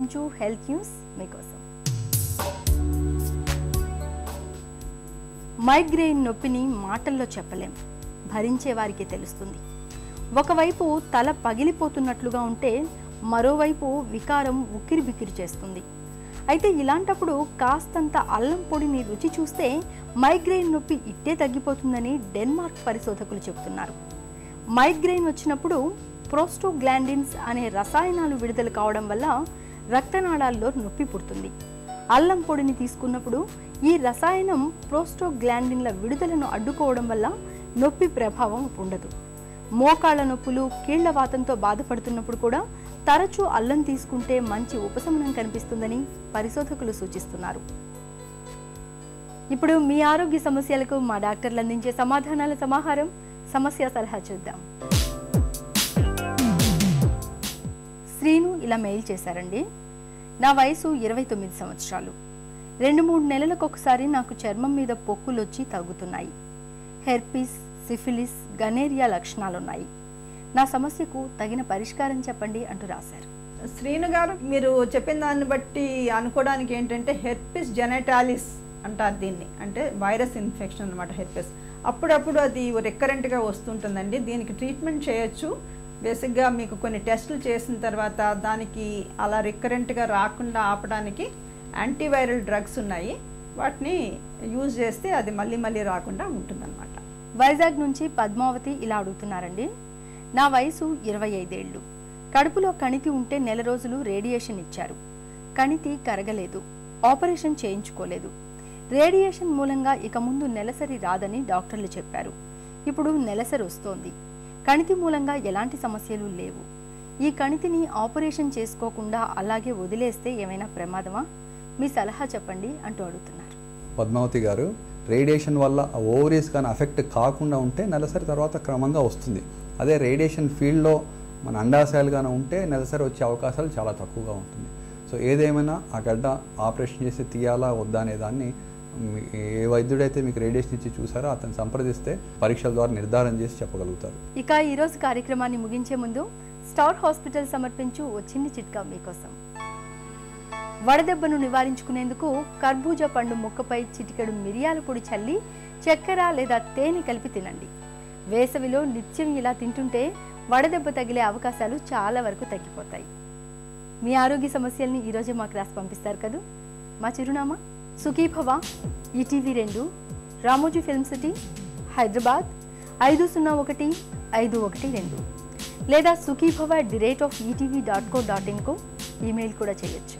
కొంచెం health news మీకోసం. Migraine నొప్పిని మాటల్లో చెప్పలేం. భరించే వారికి తెలుస్తుంది. ఒకవైపు తల పగిలిపోతున్నట్లుగా ఉంటే మరోవైపు వికారం ఉక్కిరి బిక్కిరి చేస్తుంది. అయితే ఇలాంటప్పుడు కాస్తంత అల్లం పొడిని రుచి చూస్తే మైగ్రెయిన్ నొప్పి ఇట్టే తగ్గిపోతుందని డెన్మార్క్ పరిశోధకులు చెబుతున్నారు. మైగ్రెయిన్ వచ్చినప్పుడు ప్రోస్టోగ్లాండిన్స్ అనే రసాయనాలు విడుదల కావడం వల్ల రక్తనాళాల్లో నొప్పి పుడుతుంది. అల్లం పొడిని తీసుకున్నప్పుడు ఈ రసాయనం ప్రోస్టోగ్లాండిన్ల విడుదలను అడ్డుకోవడం వల్ల నొప్పి ప్రభావం ఉండదు. మోకాళ్ళ నొప్పులు కీళ్ళ వాతంతో బాధపడుతున్నప్పుడు కూడా తరచూ అల్లం తీసుకుంటే మంచి ఉపశమనం కనిపిస్తుందని పరిశోధకులు సూచిస్తున్నారు. ఇప్పుడు మీ ఆరోగ్య సమస్యలకు మా డాక్టర్లు అందించే సమాధానాల సమాహారం సమస్య సలహా చూద్దాం. ఇలా మెయిల్ చేశారండి. నా వయసు ఇరవై తొమ్మిది సంవత్సరాలు. రెండు మూడు నెలలకు ఒకసారి నాకు చర్మం మీద పొక్కులు వచ్చి తగ్గుతున్నాయి. హెర్పిస్ సిఫిలిస్ గనేరియా లక్షణాలున్నాయి. నా సమస్యకు తగిన పరిష్కారం చెప్పండి అంటూ రాశారు. శ్రీను గారు మీరు చెప్పిన దాన్ని బట్టి అనుకోవడానికి ఏంటంటే హెర్పిస్ జెనటాలిస్ అంటారు దీన్ని. అంటే వైరస్ ఇన్ఫెక్షన్ అనమాట హెర్పిస్. అప్పుడప్పుడు అది రికరెంట్గా వస్తుంటుందండి. దీనికి ట్రీట్మెంట్ చేయొచ్చు. బేసిక్గా మీకు కొన్ని టెస్టులు చేసిన తర్వాత దానికి అలా రికరెంట్గా రాకుండా ఆపడానికి యాంటీవైరల్ డ్రగ్స్ ఉన్నాయి. వాటిని యూజ్ చేస్తే అది మళ్ళీ మళ్ళీ రాకుండా ఉంటుందన్నమాట. వైజాగ్ నుంచి పద్మావతి ఇలా అడుగుతున్నారండి. నా వయసు ఇరవై ఐదేళ్ళు కడుపులో కణితి ఉంటే నెల రోజులు రేడియేషన్ ఇచ్చారు. కణితి కరగలేదు. ఆపరేషన్ చేయించుకోలేదు. రేడియేషన్ మూలంగా ఇక ముందు నెలసరి రాదని డాక్టర్లు చెప్పారు. ఇప్పుడు నెలసరి వస్తోంది. కణితి మూలంగా ఎలాంటి సమస్యలు లేవు. ఈ కణితిని ఆపరేషన్ చేసుకోకుండా అలాగే వదిలేస్తే ఏమైనా ప్రమాదమా? మీ సలహా చెప్పండి అంటూ అడుగుతున్నారు. పద్మావతి గారు రేడియేషన్ వల్ల ఓవరీస్ కానీ అఫెక్ట్ కాకుండా ఉంటే నెలసరి తర్వాత క్రమంగా వస్తుంది. అదే రేడియేషన్ ఫీల్డ్లో మన అండాశయాలు కానీ ఉంటే నెలసరి వచ్చే అవకాశాలు చాలా తక్కువగా ఉంటుంది. సో ఏదేమైనా ఆ గడ్డ ఆపరేషన్ చేసి తీయాలా వద్దా అనే దాన్ని ఏ వైద్యుడైతే మీకు రేడియేషన్ ఇచ్చి చూసారో అతను సంప్రదిస్తే పరీక్షల ద్వారా నిర్ధారణ చేసి చెప్పగలుగుతారు. ఇక ఈరోజు కార్యక్రమాన్ని ముగించే ముందు స్టార్ హాస్పిటల్ సమర్పించు ఓ చిట్కా మీకోసం. వడదెబ్బను నివారించుకునేందుకు కర్బూజా పండు ముక్కపై చిటికెడు మిరియాల పొడి చల్లి చక్కెర లేదా తేనె కలిపి తినండి. వేసవిలో నిత్యం ఇలా తింటుంటే వడదెబ్బ తగిలే అవకాశాలు చాలా వరకు తగ్గిపోతాయి. మీ ఆరోగ్య సమస్యల్ని ఈరోజే మాకు రాసి పంపిస్తారు కదూ? మా చిరునామా? సుఖీభవ ఈటీవీ రెండు రామోజీ ఫిల్మ్ సిటీ హైదరాబాద్ ఐదు సున్నా ఒకటి ఐదు ఒకటి రెండు. లేదా Sukhibhava at the rate of ETV dot co dot ఇన్కు email కూడా చేయొచ్చు.